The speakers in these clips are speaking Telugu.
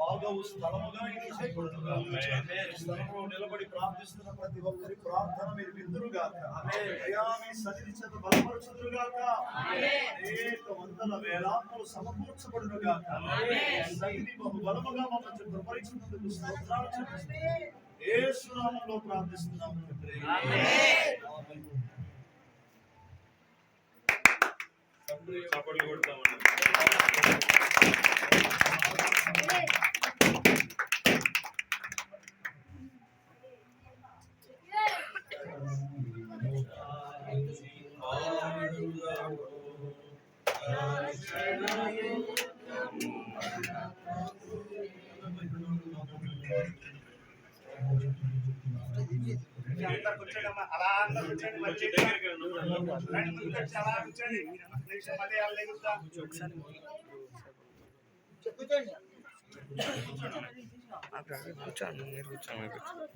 బాగవు స్థలముగా స్థలంలో నిలబడి ప్రార్థిస్తున్న ప్రతి ఒక్కరి ప్రార్థన మీరు విందురుగాక అయ్యా మీ సన్నిధి చేత బలపరచుదురుగాక అనేక వందల వేలాంతలు సమకూర్చబడునుగాక సన్నిధి బహు బలముగా మమ్మల్ని చెప్పుపరిచినందుకు స్తోత్రాలు చెల్లిస్తూ ఏ సునామంలో ప్రార్థిస్తున్నాము తండ్రి ఆమేన్. అలా అందరు కూర్చోండి. మళ్ళీ కొంచెం దగ్గరికి రండి. రండి ముందుకు వచ్చి అలా కూర్చోండి. నిమిషం మళ్ళీ అలా లెగుద్దాం. అక్కడ కూర్చోండి మీరు కూర్చోండి మీరు కూర్చోండి.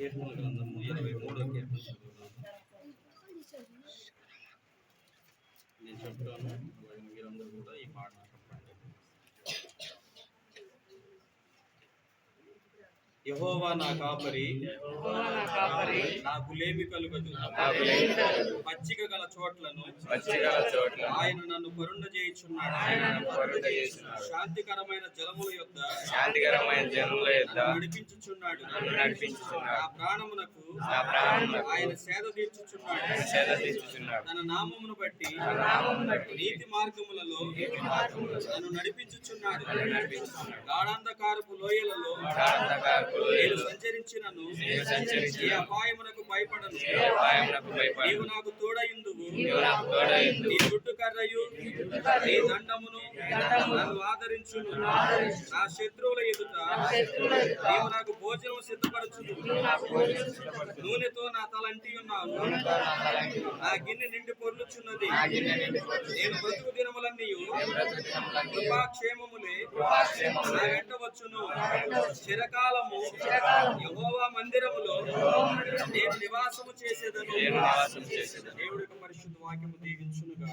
కీర్తన గ్రంథము ఇరవై మూడో కీర్తన నేను చెప్తాను మీరందరూ కూడా ఈ పాట చెప్పండి. యెహోవా నా కాపరి నాకు లేమి కలుగదు నాకు లేమి కలుగదు. పచ్చిక గల చోట్లను చోట్ల ఆయన నన్ను కరుణ చేయుచున్నాడు. శాంతికరమైన జలముల యొద్ద శాంతికరమైన జనుల యొక్క నడిపించుచున్నాడు నడిపించుచున్నాడు. నా ప్రాణమునకు ఆయన సేద తీర్చుచున్నాడు సేద తీర్చుచున్నాడు. తన నామమును బట్టి నీతి మార్గములలో నన్ను నడిపించుచున్నాడు. గాఢాంధకారపు లోయలలో నేను సంచరించినను నేను సంచరించినను. ఏ అపాయమునకు భయపడను. నీవు నాకు తోడయుందువు. నీ చుట్టు కర్రయు నీ దండమును నన్ను ఆదరించును నా శత్రువుల ఎదుట నీవు నాకు భోజనం నూనెతో నా తలంటి ఉన్నావు నా గిన్నె నిండి పొర్లుచున్నది. నా గిన్నె నిండి పొర్లుచున్నది. నేను బ్రతుకు దినములన్నీ కృపాక్షేమములే నా వెంట వచ్చును. చిరకాలము యెహోవా మందిరములో నేను నివాసము చేసేదను. దేవుడి యొక్క పరిశుద్ధ వాక్యము దీవించునుగా